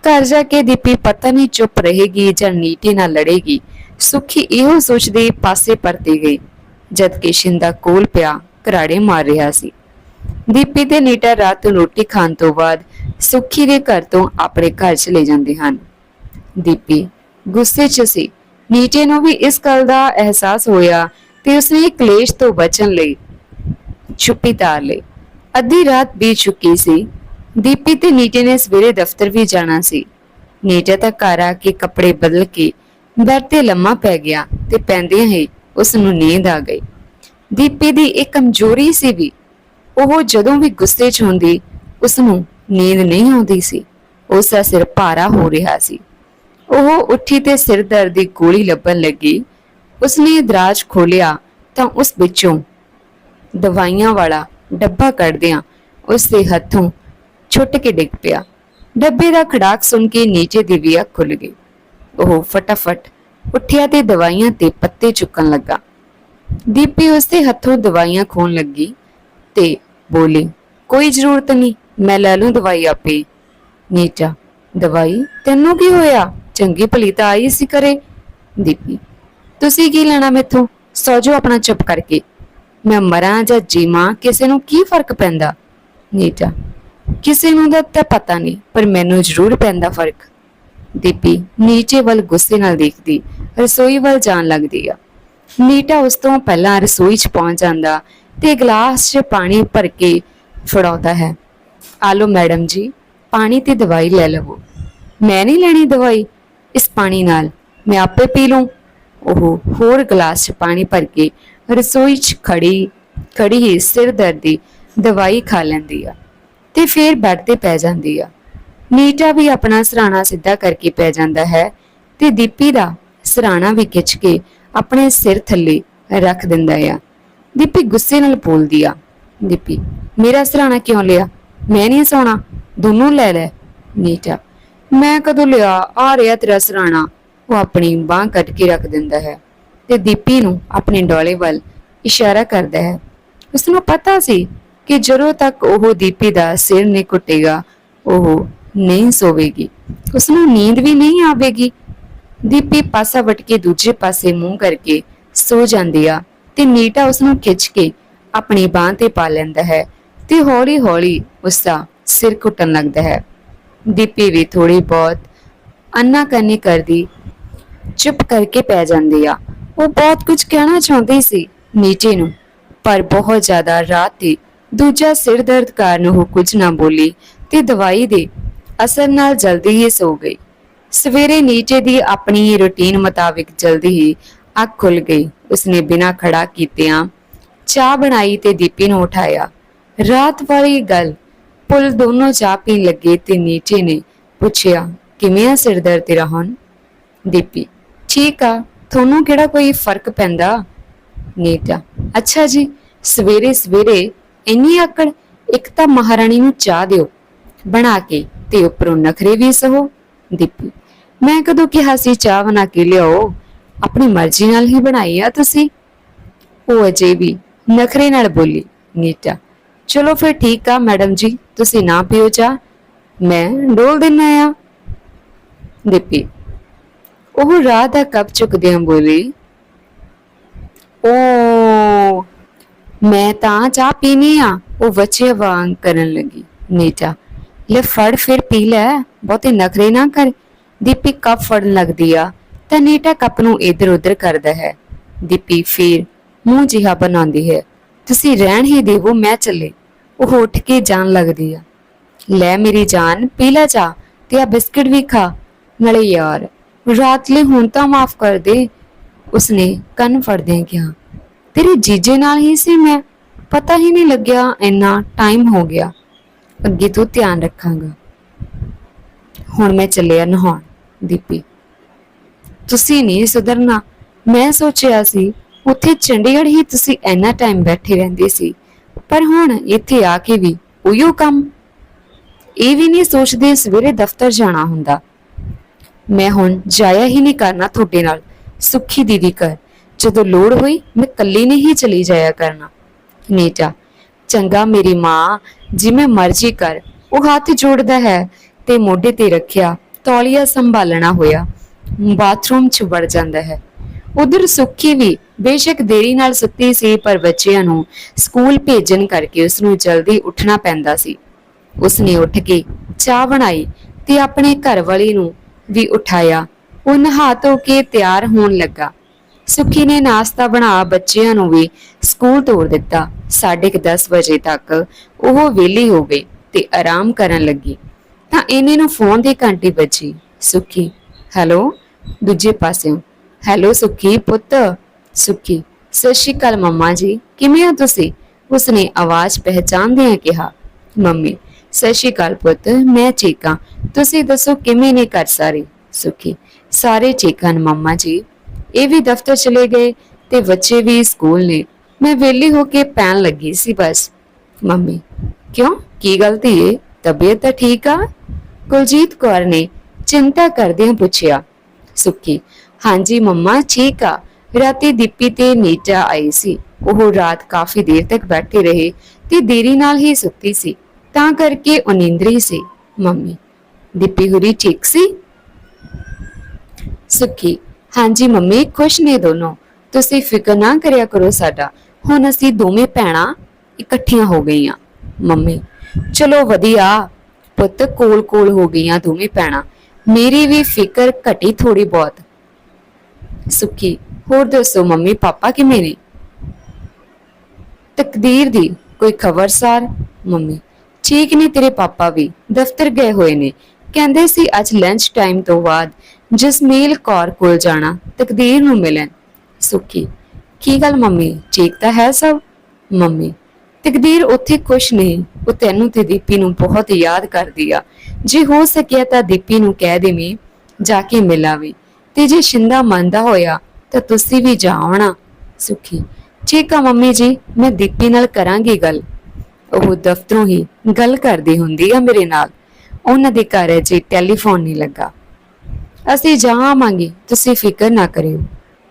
ਘਰ ਜਾ ਕੇ ਦੀਪੀ ਪਤਾ ਨਹੀਂ ਚੁੱਪ ਰਹੇਗੀ ਜਾਂ ਨੀਟੇ ਨਾਲ ਲੜੇਗੀ। ਸੁਖੀ ਇਹੋ ਸੋਚਦੇ ਪਾਸੇ ਪਰਤੀ ਗਈ। ਜਦ ਕਿ ਸ਼ਿੰਦਾ ਕੋਲ ਪਿਆ ਘਰਾੜੇ ਮਾਰ ਰਿਹਾ ਸੀ। ਦੀਪੀ ਤੇ ਨੀਟਾ ਰਾਤ ਨੂੰ ਰੋਟੀ ਖਾਣ ਤੋਂ ਬਾਅਦ ਸੁਖੀ ਦੇ ਘਰ ਤੋਂ ਆਪਣੇ ਘਰ ਚਲੇ ਜਾਂਦੇ ਹਨ। ਦੀਪੀ ਗੁੱਸੇ 'ਚ ਸੀ। ਨੀਟੇ ਨੂੰ ਵੀ ਇਸ ਗੱਲ ਦਾ ਅਹਿਸਾਸ ਹੋਇਆ ਤੇ ਉਸਨੇ ਕਲੇਸ਼ ਤੋਂ ਬਚਣ ਲਈ ਚੁੱਪੀ ਤਾਰ ਲਈ। ਅੱਧੀ ਰਾਤ ਬੀਤ ਚੁੱਕੀ ਸੀ। ਦੀਪੀ ਤੇ ਨੀਟੇ ਨੇ ਸਵੇਰੇ ਦਫ਼ਤਰ ਵੀ ਜਾਣਾ ਸੀ। ਨੀਟਾ ਤਾਂ ਘਰ ਆ ਕੇ ਕੱਪੜੇ ਬਦਲ ਕੇ ਬੈੱਡ ਤੇ ਲੰਮਾ ਪੈ ਗਿਆ ਤੇ ਪੈਂਦਿਆਂ ਹੀ ਉਸ ਨੂੰ ਨੀਂਦ ਆ ਗਈ। ਦੀਪੀ ਦੀ ਇੱਕ ਕਮਜ਼ੋਰੀ ਸੀ ਵੀ, ਉਹ ਜਦੋਂ ਵੀ ਗੁੱਸੇ 'ਚ ਹੁੰਦੀ ਉਸ ਨੂੰ ਨੀਂਦ ਨਹੀਂ ਆਉਂਦੀ ਸੀ। ਉਸ ਦਾ ਸਿਰ ਭਾਰਾ ਹੋ ਰਿਹਾ ਸੀ। ਉਹ ਉੱਠੀ ਤੇ ਸਿਰ ਦਰਦ ਦੀ ਗੋਲੀ ਲੱਭਣ ਲੱਗੀ। ਉਸਨੇ ਦਰਾਜ ਖੋਲਿਆ ਤਾਂ ਉਸ ਵਿੱਚੋਂ ਦਵਾਈਆਂ ਵਾਲਾ ਡੱਬਾ ਕੱਢਦਿਆਂ ਉਸ ਦੇ ਹੱਥੋਂ ਛੁੱਟ ਕੇ ਡਿੱਗ ਪਿਆ। ਡੱਬੇ ਦਾ ਖੜਾਕ ਸੁਣ ਕੇ ਨੀਚੇ ਦੀ ਖੁੱਲ ਗਈ। ਉਹ ਫਟਾਫਟ ਉੱਠਿਆ ਤੇ ਦਵਾਈਆਂ ਤੇ ਪੱਤੇ ਚੁੱਕਣ ਲੱਗਾ। ਦੀਪੀ ਉਸਦੇ ਹੱਥੋਂ ਦਵਾਈਆਂ ਖੋਣ ਲੱਗੀ ਤੇ ਬੋਲੀ, ਕੋਈ ਜ਼ਰੂਰਤ ਨਹੀਂ, ਮੈਂ ਲੈ ਲੂੰ ਦਵਾਈ ਆਪੇ। ਨੀਚਾ, ਦਵਾਈ? ਤੈਨੂੰ ਕੀ ਹੋਇਆ? ਚੰਗੀ ਭਲੀ ਤਾਂ ਆਈ ਸੀ ਕਰੇ ਦੀਪੀ, ਤੁਸੀਂ ਕੀ ਲੈਣਾ ਮੈਥੋਂ? ਸੌ ਆਪਣਾ ਚੁੱਪ ਕਰਕੇ। ਮੈਂ ਮਰਾਂ ਜਾਂ ਜੀਵਾਂ, ਕਿਸੇ ਨੂੰ ਕੀ ਫ਼ਰਕ ਪੈਂਦਾ? ਨੀਟਾ ਕਿਸੇ ਨੂੰ ਦਾ ਤਾਂ ਪਤਾ ਨਹੀਂ, ਪਰ ਮੈਨੂੰ ਜ਼ਰੂਰ ਪੈਂਦਾ ਫ਼ਰਕ। ਦੀਪੀ ਨੀਚੇ ਵੱਲ ਗੁੱਸੇ ਨਾਲ ਦੇਖਦੀ, ਰਸੋਈ ਵੱਲ ਜਾਣ ਲੱਗਦੀ ਆ। ਨੀਟਾ ਉਸ ਤੋਂ ਪਹਿਲਾਂ ਰਸੋਈ 'ਚ ਪਹੁੰਚ ਜਾਂਦਾ ਤੇ ਗਲਾਸ 'ਚ ਪਾਣੀ ਭਰ ਕੇ ਫੜਾਉਂਦਾ ਹੈ। ਆਲੋ ਮੈਡਮ ਜੀ, ਪਾਣੀ ਤੇ ਦਵਾਈ ਲੈ ਲਵੋ। ਮੈਂ ਨਹੀਂ ਲੈਣੀ ਦਵਾਈ ਇਸ ਪਾਣੀ ਨਾਲ, ਮੈਂ ਆਪੇ ਪੀ ਲੂੰ ਉਹ ਹੋਰ ਗਲਾਸ 'ਚ ਪਾਣੀ ਭਰ ਕੇ ਰਸੋਈ 'ਚ ਖੜੀ ਖੜੀ ਹੀ ਸਿਰ ਦਰਦ ਦੀ ਦਵਾਈ ਖਾ ਲੈਂਦੀ ਆ ਤੇ ਫਿਰ ਬੈੱਡ ਤੇ ਪੈ ਜਾਂਦੀ ਆ। ਨੀਟਾ ਵੀ ਆਪਣਾ ਸਰਾਣਾ ਸਿੱਧਾ ਕਰਕੇ ਪੈ ਜਾਂਦਾ ਹੈ ਤੇ ਦੀਪੀ ਦਾ ਸਰਾਣਾ ਵੀ ਖਿੱਚ ਕੇ ਆਪਣੇ ਸਿਰ ਥੱਲੇ ਰੱਖ ਦਿੰਦਾ ਆ। ਦੀਪੀ ਗੁੱਸੇ ਨਾਲ ਬੋਲਦੀ ਆ, ਦੀਪੀ, ਮੇਰਾ ਸਰਾਣਾ ਕਿਉਂ ਲਿਆ? ਮੈਂ ਨਹੀਂ ਸੌਣਾ। ਦੋਨੋਂ ਲੈ ਲੈ ਨੀਟਾ ਮੈਂ ਕਦੋਂ ਲਿਆ? ਆ ਰਿਹਾ ਤੇਰਾ ਸਰਾਣਾ। ਉਹ ਆਪਣੀ ਬਾਹ ਕੱਟ ਕੇ ਰੱਖ ਦਿੰਦਾ ਹੈ ਤੇ ਦੀਪੀ ਨੂੰ ਆਪਣੇ ਡੋਲੇ ਵੱਲ ਇਸ਼ਾਰਾ ਕਰਦਾ ਹੈ। ਉਸ ਨੂੰ ਪਤਾ ਸੀ ਕਿ ਜਦੋਂ ਤੱਕ ਉਹ ਦੀਪੀ ਦਾ ਸਿਰ ਨਹੀਂ ਕੁੱਟੇਗਾ, ਉਹ ਨਹੀਂ ਸੋਵੇਗੀ। ਉਸ ਨੂੰ ਨੀਂਦ ਵੀ ਨਹੀਂ ਆਵੇਗੀ। ਦੀਪੀ ਪਾਸਾ ਵਟ ਕੇ ਦੂਜੇ ਪਾਸੇ ਮੂੰਹ ਕਰਕੇ ਸੋ ਜਾਂਦੀ ਆ ਤੇ ਨੀਟਾ ਉਸ ਨੂੰ ਖਿੱਚ ਕੇ ਆਪਣੀ ਬਾਹ ਤੇ ਪਾ ਲੈਂਦਾ ਹੈ ਤੇ ਹੌਲੀ-ਹੌਲੀ ਉਸ ਦਾ ਸਿਰ ਘੁੱਟਣ ਲੱਗਦਾ ਹੈ। ਦੀਪੀ ਵੀ ਥੋੜੀ ਬਹੁਤ ਅੰਨਾ ਕਰਨੀ ਕਰਦੀ ਚੁੱਪ ਕਰਕੇ ਪੈ ਜਾਂਦੀ ਆ। ਉਹ ਬਹੁਤ ਕੁਝ ਕਹਿਣਾ ਚਾਹੁੰਦੀ ਸੀ ਨੀਚੇ ਨੂੰ, ਪਰ ਬਹੁਤ ਜ਼ਿਆਦਾ ਰਾਤ ਤੇ ਦੂਜਾ ਸਿਰ ਦਰਦ ਕਾਰਨ ਉਹ ਕੁਝ ਨਾ ਬੋਲੀ ਤੇ ਦਵਾਈ ਦੇ ਅਸਰ ਨਾਲ ਜਲਦੀ ਹੀ ਸੋ ਗਈ। ਸਵੇਰੇ ਨੀਚੇ ਦੀ ਆਪਣੀ ਰੁਟੀਨ ਮੁਤਾਬਿਕ ਜਲਦੀ ਹੀ ਅੱਖ ਖੁੱਲ ਗਈ। ਉਸਨੇ ਬਿਨਾਂ ਖੜਾ ਕੀਤਿਆਂ ਚਾਹ ਬਣਾਈ ਤੇ ਦੀਪੀ ਨੂੰ ਉਠਾਇਆ। ਰਾਤ ਵਾਲੀ ਗੱਲ, ਪੁੱਲ ਦੋਨੋਂ ਚਾਹ ਪੀਣ ਲੱਗੇ ਤੇ ਨੀਚੇ ਨੇ ਪੁੱਛਿਆ, ਕਿਵੇਂ ਆ ਸਿਰ ਦਰਦ ਤੇਰਾ ਹੁਣ? ਦੀਪੀ, ਠੀਕ ਆ, ਤੁਹਾਨੂੰ ਕਿਹੜਾ ਕੋਈ ਫ਼ਰਕ ਪੈਂਦਾ? ਨੀਟਾ ਅੱਛਾ ਜੀ, ਸਵੇਰੇ ਸਵੇਰੇ ਇੰਨੀ ਆਕੜ, ਇੱਕ ਤਾਂ ਮਹਾਰਾਣੀ ਨੂੰ ਚਾਹ ਦਿਓ, ਬਣਾ ਕੇ ਤੇ ਉੱਪਰੋਂ ਨਖਰੇ ਵੀ ਸਹੋ। ਦੀਪੀ ਮੈਂ ਕਦੋਂ ਕਿਹਾ ਸੀ, ਚਾਹ ਬਣਾ ਕੇ ਲਿਆਓ? ਆਪਣੀ ਮਰਜ਼ੀ ਨਾਲ ਹੀ ਬਣਾਈ ਆ ਤੁਸੀਂ। ਉਹ ਅਜੇ ਵੀ ਨਖਰੇ ਨਾਲ ਬੋਲੀ, ਨੀਟਾ, ਚਲੋ ਫਿਰ ਠੀਕ ਆ ਮੈਡਮ ਜੀ, ਤੁਸੀਂ ਨਾ ਪੀਓ ਚਾਹ। ਮੈਂ ਡੋਲ ਦਿੰਨਾ ਆ। ਦੀਪੀ, ਉਹ ਰਾਹ ਦਾ ਕੱਪ ਚੁੱਕਦਿਆਂ ਬੋਲੀ ਓ ਮੈਂ ਤਾਂ ਚਾਹ ਪੀਣੀ ਆ, ਉਹ ਬੱਚੇ ਵਾਂਗ ਕਰਨ ਲੱਗੀ। ਨੀਟਾ, ਲੈ ਫੜ ਫਿਰ ਪੀ ਲੈ, ਬਹੁਤੇ ਨਖਰੇ ਨਾ ਕਰ। ਦੀਪੀ ਕੱਪ ਫੜਨ ਲੱਗਦੀ ਆ, ਤਾਂ ਨੀਟਾ ਕੱਪ ਨੂੰ ਇੱਧਰ ਉੱਧਰ ਕਰਦਾ ਹੈ। ਦੀਪੀ ਫਿਰ ਮੂੰਹ ਜਿਹਾ ਬਣਾਉਂਦੀ ਹੈ, ਤੁਸੀਂ ਰਹਿਣ ਹੀ ਦੇਵੋ, ਮੈਂ ਚੱਲੇ। ਉਹ ਉੱਠ ਕੇ ਜਾਣ ਲੱਗਦੀ ਆ। ਲੈ ਮੇਰੀ ਜਾਨ, ਪੀ ਲੈ ਜਾ, ਤੇ ਆ ਬਿਸਕਟ ਵੀ ਖਾ। ਨਾਲੇ ਯਾਰ, ਰਾਤ ਲਈ ਹੁਣ ਤਾਂ ਮਾਫ ਕਰ ਦੇ। ਉਸਨੇ ਕੰਨ ਫੜਦਿਆਂ ਕਿਹਾ, ਤੇਰੇ ਜੀਜੇ ਨਾਲ ਹੀ ਸੀ ਮੈਂ? ਪਤਾ ਹੀ ਨਹੀਂ ਲੱਗਿਆ, ਇੰਨਾ ਟਾਈਮ ਹੋ ਗਿਆ। ਅੱਗੇ ਤੋਂ ਧਿਆਨ ਰੱਖਾਂਗਾ। ਹੁਣ ਮੈਂ ਚੱਲਿਆ ਨਹਾਉਣ। ਦੀਪੀ। ਤੁਸੀਂ ਨਹੀਂ ਸੁਧਰਨਾ। ਮੈਂ ਸੋਚਿਆ ਸੀ, ਉੱਥੇ ਚੰਡੀਗੜ੍ਹ ਹੀ ਤੁਸੀਂ ਇੰਨਾ ਟਾਈਮ ਬੈਠੇ ਰਹਿੰਦੇ ਸੀ। ਪਰ ਹੁਣ ਇੱਥੇ ਆ ਕੇ ਵੀ ਉਹੀਓ ਕੰਮ। ਇਹ ਵੀ ਨਹੀਂ ਸੋਚਦੇ ਸਵੇਰੇ ਦਫ਼ਤਰ ਜਾਣਾ ਹੁੰਦਾ। ਮੈਂ ਹੁਣ ਜਾਇਆ ਹੀ ਨਹੀਂ ਕਰਨਾ ਤੁਹਾਡੇ ਨਾਲ। ਸੁੱਖੀ ਦੀਦੀ ਕਰ ਜਦੋਂ ਲੋੜ ਹੋਈ, ਮੈਂ ਕੱਲੀ ਨਹੀਂ ਹੀ ਚਲੀ ਜਾਇਆ ਕਰਨਾ। ਨੀਟਾ, ਚੰਗਾ ਮੇਰੀ ਮਾਂ, ਜਿਵੇਂ ਮਰਜ਼ੀ ਕਰ। ਉਹ ਹੱਥ ਜੋੜਦਾ ਹੈ ਤੇ ਮੋਢੇ ਤੇ ਰੱਖਿਆ। ਤੌਲੀਆ ਸੰਭਾਲਣਾ ਹੋਇਆ। ਬਾਥਰੂਮ ਚ ਵੜ ਜਾਂਦਾ ਹੈ। ਉਧਰ ਸੁੱਖੀ ਵੀ ਬੇਸ਼ੱਕ ਦੇਰੀ ਨਾਲ ਸੁੱਤੀ ਸੀ, ਪਰ ਬੱਚਿਆਂ ਨੂੰ ਸਕੂਲ ਭੇਜਣ ਕਰਕੇ ਉਸ ਨੂੰ ਜਲਦੀ ਉੱਠਣਾ ਪੈਂਦਾ ਸੀ। ਉਸਨੇ ਉੱਠ ਕੇ ਚਾਹ ਬਣਾਈ ਤੇ ਆਪਣੇ ਘਰ ਵਾਲੀ ਨੂੰ ਵੀ ਉਠਾਇਆ। ਉਹ ਨਹਾ ਧੋ ਕੇ ਤਿਆਰ ਹੋਣ ਲੱਗਾ। ਸੁਖੀ ਨੇ ਨਾਸ਼ਤਾ ਬਣਾ ਬੱਚਿਆਂ ਨੂੰ ਵੀ ਸਕੂਲ ਤੋਰ ਦਿੱਤਾ। 10:30 ਵਜੇ ਤੱਕ ਉਹ ਵਿਹਲੀ ਹੋ ਗਈ ਤੇ ਆਰਾਮ ਕਰਨ ਲੱਗੀ। ਤਾਂ ਇਹਨੇ ਨੂੰ ਫੋਨ ਦੀ ਘੰਟੀ ਵੱਜੀ। ਸੁਖੀ, ਹੈਲੋ, ਦੂਜੇ ਪਾਸਿਓਂ। ਹੈਲੋ, ਸੁਖੀ ਪੁੱਤ। ਸੁਖੀ, ਸਤਿ ਸ਼੍ਰੀ ਅਕਾਲ ਮੰਮਾ ਜੀ। ਕਿਵੇਂ ਹੋ ਤੁਸੀਂ? ਉਸਨੇ ਆਵਾਜ਼ ਪਹਿਚਾਨਦਿਆਂ ਕਿਹਾ, ਮੰਮੀ, ਸਤਿ ਸ਼੍ਰੀ ਅਕਾਲ ਪੁੱਤ, ਮੈਂ ਠੀਕ ਤੁਸੀਂ ਦੱਸੋ ਕਿਵੇਂ ਨੇ ਘਰ ਸਾਰੇ? ਸੁਖੀ, ਸਾਰੇ ਠੀਕ ਮੰਮਾ ਜੀ। ਇਹ ਵੀ ਦਫ਼ਤਰ ਚਲੇ ਗਏ ਤੇ ਬੱਚੇ ਵੀ ਸਕੂਲ ਨੇ। ਮੈਂ ਵਿਹਲੀ ਹੋ ਕੇ ਪੈਣ ਲੱਗੀ ਸੀ ਬਸ। ਮੰਮੀ, ਕਿਉਂ? ਕੀ ਗਲਤੀ ਏ? ਤਬੀਅਤ ਤਾਂ ਠੀਕ ਆ? ਕੁਲਜੀਤ ਕੌਰ ਨੇ ਚਿੰਤਾ ਕਰਦਿਆਂ ਪੁੱਛਿਆ, ਸੁੱਖੀ, ਹਾਂਜੀ ਮੰਮਾ, ਠੀਕ ਆ। ਰਾਤੀ ਦੀਪੀ ਤੇ ਨੀਚਾ ਆਈ ਸੀ। ਉਹ ਰਾਤ ਕਾਫੀ ਦੇਰ ਤੱਕ ਬੈਠੇ ਰਹੇ ਤੇ ਦੇਰੀ ਨਾਲ ਹੀ ਸੁੱਤੀ ਸੀ। ਤਾਂ ਕਰਕੇ ਉਹ ਸੀ, ਮੰਮੀ, ਦੀਪੀ ਹੁਰੀ ਠੀਕ ਸੀ? ਸੁੱਖੀ, ਹਾਂਜੀ ਮੰਮੀ, ਖੁਸ਼ ਨੇ ਦੋਨੋਂ। ਤੁਸੀਂ ਫਿਕਰ ਨਾ ਕਰਿਆ ਕਰੋ ਸਾਡਾ। ਹੁਣ ਅਸੀਂ ਦੋਵੇਂ ਭੈਣਾਂ ਇਕੱਠੀਆਂ ਹੋ ਗਈਆਂ। ਮੰਮੀ ਚਲੋ ਵਧੀਆ, ਪੁੱਤ ਕੋਲ ਕੋਲ ਹੋ ਗਈਆਂ ਦੋਵੇਂ ਪੈਣਾ ਮੇਰੀ ਵੀ ਫਿਕਰ ਘਟੀ ਥੋੜੀ ਬਹੁਤ। ਸੁੱਖੀ, ਹੋਰ ਦੱਸੋ ਮੰਮੀ ਪਾਪਾ ਕਿਵੇਂ ਨੇ? ਤਕਦੀਰ ਦੀ ਕੋਈ ਖਬਰਸਾਰ? ਮੰਮੀ, ਠੀਕ ਨਹੀਂ ਤੇਰੇ ਪਾਪਾ ਵੀ, ਦਫ਼ਤਰ ਗਏ ਹੋਏ ਨੇ। ਕਹਿੰਦੇ ਸੀ ਅੱਜ ਲੰਚ ਟਾਈਮ ਤੋਂ ਬਾਅਦ ਜਸਮੀਲ ਕੌਰ ਕੋਲ ਜਾਣਾ, ਤਕਦੀਰ ਨੂੰ ਮਿਲਣ। ਸੁੱਖੀ, ਕੀ ਗੱਲ ਮੰਮੀ, ਠੀਕ ਤਾਂ ਹੈ ਸਭ? ਮੰਮੀ ਤਕਦੀਰ ਉੱਥੇ ਖੁਸ਼ ਨਹੀਂ, ਉਹ ਤੈਨੂੰ ਤੇ ਦੀਪੀ ਨੂੰ ਬਹੁਤ ਯਾਦ ਕਰਦੀ ਆ। ਜੇ ਹੋ ਸਕਿਆ ਤਾਂ ਦੀਪੀ ਨੂੰ ਕਹਿ ਦੇਵੀਂ, ਜਾ ਕੇ ਮਿਲਾਵੀ। ਤੇ ਜੇ ਸ਼ਿੰਦਾ ਮੰਨਦਾ ਹੋਇਆ, ਤਾਂ ਤੁਸੀਂ ਵੀ ਜਾਵਣਾ ਸੁਖੀ। ਠੀਕ ਆ ਮੰਮੀ ਜੀ, ਮੈਂ ਦੀਪੀ ਨਾਲ ਕਰਾਂਗੀ ਗੱਲ। ਉਹ ਦਫ਼ਤਰੋਂ ਹੀ ਗੱਲ ਕਰਦੀ ਹੁੰਦੀ ਆ ਮੇਰੇ ਨਾਲ। ਉਹਨਾਂ ਦੇ ਘਰ ਅਜੇ ਟੈਲੀਫੋਨ ਨਹੀਂ ਲੱਗਾ। ਅਸੀਂ ਜਾਵਾਂਗੇ ਤੁਸੀਂ ਫਿਕਰ ਨਾ ਕਰਿਓ।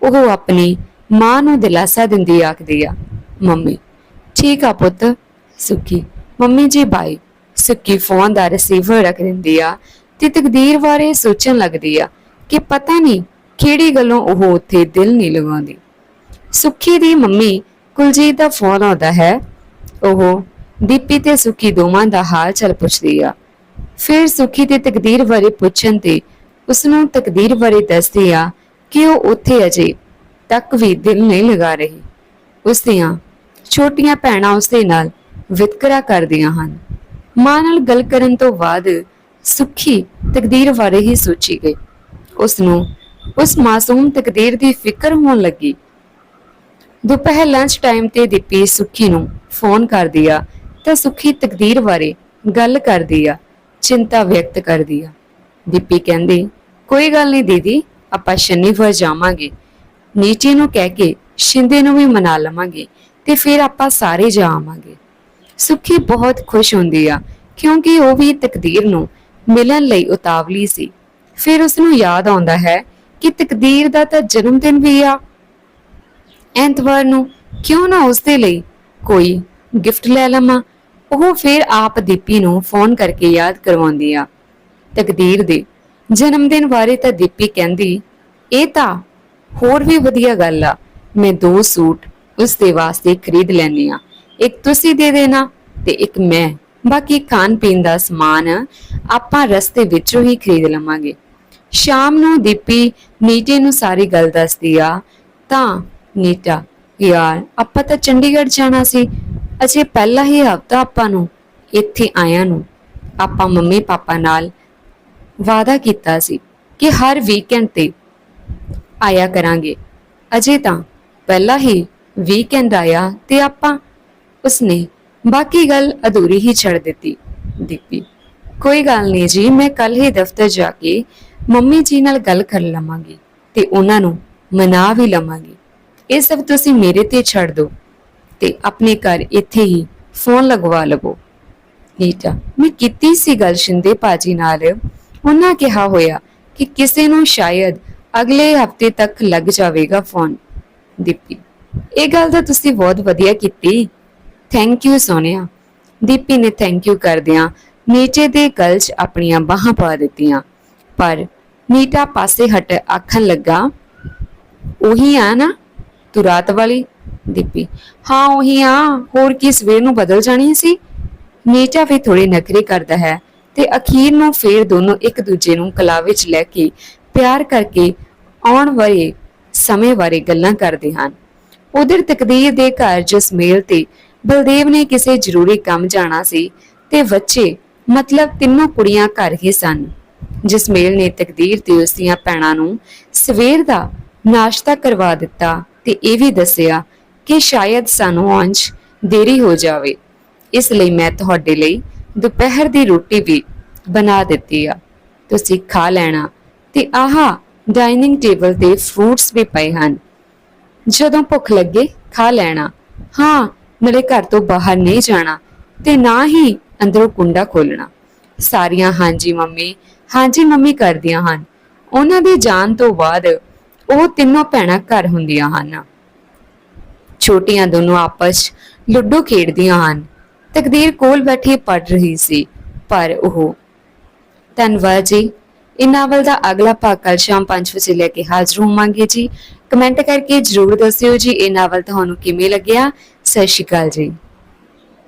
ਉਹ ਆਪਣੀ ਮਾਂ ਨੂੰ ਦਿਲਾਸਾ ਦਿੰਦੀ ਆਖਦੀ ਆ, ਮੰਮੀ। ਠੀਕ ਆ ਪੁੱਤ ਸੁੱਕੀ ਮੰਮੀ ਜੀ ਬਾਈ ਸੁੱਕੀ ਫੋਨ ਦਾ ਰਿਸੀਵਰ ਰੱਖ ਦਿੰਦੀ ਆ ਤੇ ਤਕਦੀਰ ਬਾਰੇ ਸੋਚਣ ਲੱਗਦੀ ਆ ਕਿ ਪਤਾ ਨਹੀਂ ਕਿਹੜੀ ਗੱਲੋਂ ਉਹ ਉੱਥੇ ਦਿਲ ਨਹੀਂ ਲਗਾਉਂਦੀ। ਸੁੱਖੀ ਦੀ ਮੰਮੀ ਕੁਲਜੀਤ ਦਾ ਫੋਨ ਆਉਂਦਾ ਹੈ। ਉਹ ਦੀਪੀ ਤੇ ਸੁੱਖੀ ਦੋਵਾਂ ਦਾ ਹਾਲ ਚਾਲ ਪੁੱਛਦੀ ਆ। ਫਿਰ ਸੁੱਖੀ ਤੇ ਤਕਦੀਰ ਬਾਰੇ ਪੁੱਛਣ ਤੇ ਉਸ ਨੂੰ ਤਕਦੀਰ ਬਾਰੇ ਦੱਸਦੀ ਆ ਕਿ ਉਹ ਉੱਥੇ ਅਜੇ ਤੱਕ ਵੀ ਦਿਲ ਨਹੀਂ ਲਗਾ ਰਹੀ। ਉਸ ਦੀਆਂ ਛੋਟੀਆਂ ਭੈਣਾਂ ਉਸ ਦੇ ਨਾਲ ਵਿਤਕਰਾ ਕਰਦੀਆਂ ਹਨ। ਮਾਂ ਨਾਲ ਗੱਲ ਕਰਨ ਤੋਂ ਬਾਅਦ ਸੁੱਖੀ ਤਕਦੀਰ ਬਾਰੇ ਹੀ ਸੋਚੀ ਗਈ। ਉਸ ਨੂੰ ਉਸ ਮਾਸੂਮ ਤਕਦੀਰ ਦੀ ਫਿਕਰ ਹੋਣ ਲੱਗੀ। ਦੁਪਹਿਰ ਲੰਚ ਟਾਈਮ ਤੇ ਦੀਪੀ ਸੁੱਖੀ ਨੂੰ ਫੋਨ ਕਰਦੀ ਆ ਤਾਂ ਸੁਖੀ ਤਕਦੀਰ ਬਾਰੇ ਗੱਲ ਕਰਦੀ ਆ, ਚਿੰਤਾ ਵਿਅਕਤ ਕਰਦੀ ਆ। ਦੀਪੀ ਕਹਿੰਦੀ, ਕੋਈ ਗੱਲ ਨਹੀਂ ਦੀਦੀ, ਆਪਾਂ ਸ਼ਨੀਵਾਰ ਜਾਵਾਂਗੇ। ਨੀਚੇ ਨੂੰ ਕਹਿ ਕੇ ਸ਼ਿੰਦੇ ਨੂੰ ਵੀ ਮਨਾ ਲਵਾਂਗੇ। ਤੇ ਫਿਰ ਆਪਾਂ ਸਾਰੇ ਜਾ ਆਵਾਂਗੇ ਸੁੱਖੀ ਬਹੁਤ ਖੁਸ਼ ਹੁੰਦੀ ਆ, ਕਿਉਂਕਿ ਉਹ ਵੀ ਤਕਦੀਰ ਨੂੰ ਮਿਲਣ ਲਈ ਉਤਾਵਲੀ ਸੀ। ਫਿਰ ਉਸ ਨੂੰ ਯਾਦ ਆਉਂਦਾ ਹੈ ਕਿ ਤਕਦੀਰ ਦਾ ਤਾਂ ਜਨਮ ਦਿਨ ਵੀ ਆ। ਐਤਵਾਰ ਨੂੰ ਕਿਉਂ ਨਾ ਉਸ ਦੇ ਲਈ ਕੋਈ ਗਿਫਟ ਲੈ ਲਵਾਂ, ਉਹ ਫਿਰ ਆਪ ਦੀਪੀ ਨੂੰ ਫੋਨ ਕਰਕੇ ਯਾਦ ਕਰਵਾਉਂਦੀ ਆ। ਤਕਦੀਰ ਦੇ ਜਨਮ ਦਿਨ ਬਾਰੇ ਤਾਂ ਦੀਪੀ ਕਹਿੰਦੀ, ਇਹ ਤਾਂ ਹੋਰ ਵੀ ਵਧੀਆ ਗੱਲ ਆ, ਮੈਂ ਦੋ ਸੂਟ ਉਸ ਦੇ ਵਾਸਤੇ ਖਰੀਦ ਲੈਣੀ ਆ ਇੱਕ ਤੁਸੀਂ ਦੇ ਦੇਣਾ ਤੇ ਇੱਕ ਮੈਂ। ਬਾਕੀ ਖਾਣ ਪੀਣ ਦਾ ਸਮਾਨ ਆਪਾਂ ਰਸਤੇ ਵਿੱਚੋਂ ਹੀ ਖਰੀਦ ਲਵਾਂਗੇ। ਸ਼ਾਮ ਨੂੰ ਦੀਪੀ ਨੀਟੇ ਨੂੰ ਸਾਰੀ ਗੱਲ ਦੱਸਦੀ ਆ, ਤਾਂ ਨੀਟਾ, ਯਾਰ ਆਪਾਂ ਤਾਂ ਚੰਡੀਗੜ੍ਹ ਜਾਣਾ ਸੀ। ਅਜੇ ਪਹਿਲਾ ਹੀ ਹਫਤਾ ਆਪਾਂ ਨੂੰ ਇੱਥੇ ਆਇਆ ਨੂੰ। ਆਪਾਂ ਮੰਮੀ ਪਾਪਾ ਨਾਲ ਵਾਅਦਾ ਕੀਤਾ ਸੀ ਕਿ ਹਰ ਵੀਕਐਂਡ ਤੇ ਆਇਆ ਕਰਾਂਗੇ। ਅਜੇ ਤਾਂ ਪਹਿਲਾ ਹੀ ਵੀਕਐਂਡ ਆਇਆ ਤੇ ਆਪਾਂ ਉਸਨੇ ਬਾਕੀ ਗੱਲ ਅਧੂਰੀ ਹੀ ਛੱਡ ਦਿੱਤੀ। ਦੀਪੀ, ਕੋਈ ਗੱਲ ਨਹੀਂ ਜੀ, ਮੈਂ ਕੱਲ ਹੀ ਦਫ਼ਤਰ ਜਾ ਕੇ ਮੰਮੀ ਜੀ ਨਾਲ ਗੱਲ ਕਰ ਲਵਾਂਗੀ ਤੇ ਉਹਨਾਂ ਨੂੰ ਮਨਾ ਵੀ ਲਵਾਂਗੀ। ਇਹ ਸਭ ਤੁਸੀਂ ਮੇਰੇ ਤੇ ਛੱਡ ਦਿਓ ਤੇ ਆਪਣੇ ਘਰ ਇੱਥੇ ਹੀ ਫੋਨ ਲਗਵਾ ਲਵੋ। ਨੀਟਾ ਮੈਂ ਕੀਤੀ ਸੀ ਗੱਲ ਸ਼ਿੰਦੇ ਪਾਜੀ ਨਾਲ। ਉਹਨਾਂ ਕਿਹਾ ਹੋਇਆ ਕਿ ਕਿਸੇ ਨੂੰ ਸ਼ਾਇਦ ਅਗਲੇ ਹਫ਼ਤੇ ਤੱਕ ਲੱਗ ਜਾਵੇਗਾ ਫੋਨ। ਦੀਪੀ ਇਹ ਗੱਲ ਤਾਂ ਤੁਸੀਂ ਬਹੁਤ ਵਧੀਆ ਕੀਤੀ। Thank you Sonia. ਦੀਪੀ ਨੇ ਥੈਂਕ ਯੂ ਕਰਦਿਆਂ ਨੀਚੇ ਦੇ ਗਲ 'ਚ ਆਪਣੀਆਂ ਬਾਹਾਂ ਪਾ ਦਿੱਤੀਆਂ। ਪਰ ਨੀਟਾ ਪਾਸੇ ਹਟ ਆਖਣ ਲੱਗਾ, ਉਹੀ ਆ ਨਾ, ਤੂੰ ਰਾਤ ਵਾਲੀ? ਦੀਪੀ, ਹਾਂ, ਉਹੀ ਆ। ਹੋਰ ਕੀ ਸਵੇਰ ਨੂੰ ਬਦਲ ਜਾਣੀ ਸੀ? ਨੀਟਾ ਵੀ ਥੋੜੇ ਨਖਰੇ ਕਰਦਾ ਹੈ ਤੇ ਅਖੀਰ ਨੂੰ ਫੇਰ ਦੋਨੋਂ ਇੱਕ ਦੂਜੇ ਨੂੰ ਕਲਾ ਵਿੱਚ ਲੈ ਕੇ ਪਿਆਰ ਕਰਕੇ ਆਉਣ ਵਾਲੇ ਸਮੇਂ ਬਾਰੇ ਗੱਲਾਂ ਕਰਦੇ ਹਨ। ਉਧਰ ਤਕਦੀਰ ਦੇ ਘਰ ਜਸਮੇਲ ਤੇ ਬਲਦੇਵ ਨੇ ਕਿਸੇ ਜ਼ਰੂਰੀ ਕੰਮ ਜਾਣਾ ਸੀ ਤੇ ਬੱਚੇ, ਮਤਲਬ ਤਿੰਨੋਂ ਕੁੜੀਆਂ ਘਰ ਹੀ ਸਨ। ਜਸਮੇਲ ਨੇ ਤਕਦੀਰ ਤੇ ਉਸ ਦੀਆਂ ਭੈਣਾਂ ਨੂੰ ਸਵੇਰ ਦਾ ਨਾਸ਼ਤਾ ਕਰਵਾ ਦਿੱਤਾ ਤੇ ਇਹ ਵੀ ਦੱਸਿਆ ਕਿ ਸ਼ਾਇਦ ਸਾਨੂੰ ਅੰਸ਼ ਦੇਰੀ ਹੋ ਜਾਵੇ। ਇਸ ਲਈ ਮੈਂ ਤੁਹਾਡੇ ਲਈ ਦੁਪਹਿਰ ਦੀ ਰੋਟੀ ਵੀ ਬਣਾ ਦਿੱਤੀ ਆ। ਤੁਸੀਂ ਖਾ ਲੈਣਾ ਤੇ ਆਹਾ ਡਾਈਨਿੰਗ ਟੇਬਲ ਤੇ ਫਰੂਟਸ ਵੀ ਪਏ ਹਨ। ਜਦੋਂ ਭੁੱਖ ਲੱਗੇ, ਖਾ ਲੈਣਾ। ਹਾਂ ਨਾਲੇ ਘਰ ਤੋਂ ਬਾਹਰ ਨਹੀਂ ਜਾਣਾ ਤੇ ਨਾ ਹੀ ਅੰਦਰੋਂ ਕੁੰਡਾ ਖੋਲਣਾ ਸਾਰੀਆਂ ਹਾਂਜੀ ਮੰਮੀ ਹਾਂਜੀ ਮੰਮੀ ਕਰਦੀਆਂ ਹਨ। ਉਹਨਾਂ ਦੇ ਜਾਣ ਤੋਂ ਬਾਅਦ ਉਹ ਤਿੰਨੋਂ ਭੈਣਾਂ ਘਰ ਹੁੰਦੀਆਂ ਹਨ। ਛੋਟੀਆਂ ਦੋਨੋਂ ਆਪਸ ਲੁੱਡੋ ਖੇਡਦੀਆਂ ਹਨ। ਤਕਦੀਰ ਕੋਲ ਬੈਠੀ ਪੜ ਰਹੀ ਸੀ, ਪਰ ਉਹ ਧੰਨਵਾਦ ਜੀ। ਇਹ ਨਾਵਲ ਦਾ ਅਗਲਾ ਭਾਗ ਕੱਲ ਸ਼ਾਮ 5 ਵਜੇ ਲੈ ਕੇ ਹਾਜ਼ਰ ਹੋਵਾਂਗੇ ਜੀ। ਕਮੈਂਟ ਕਰਕੇ ਜਰੂਰ ਦੱਸਿਓ ਜੀ ਇਹ ਨਾਵਲ ਤੁਹਾਨੂੰ ਕਿਵੇਂ ਲੱਗਿਆ? ਸਤਿ ਸ਼੍ਰੀ ਅਕਾਲ ਜੀ।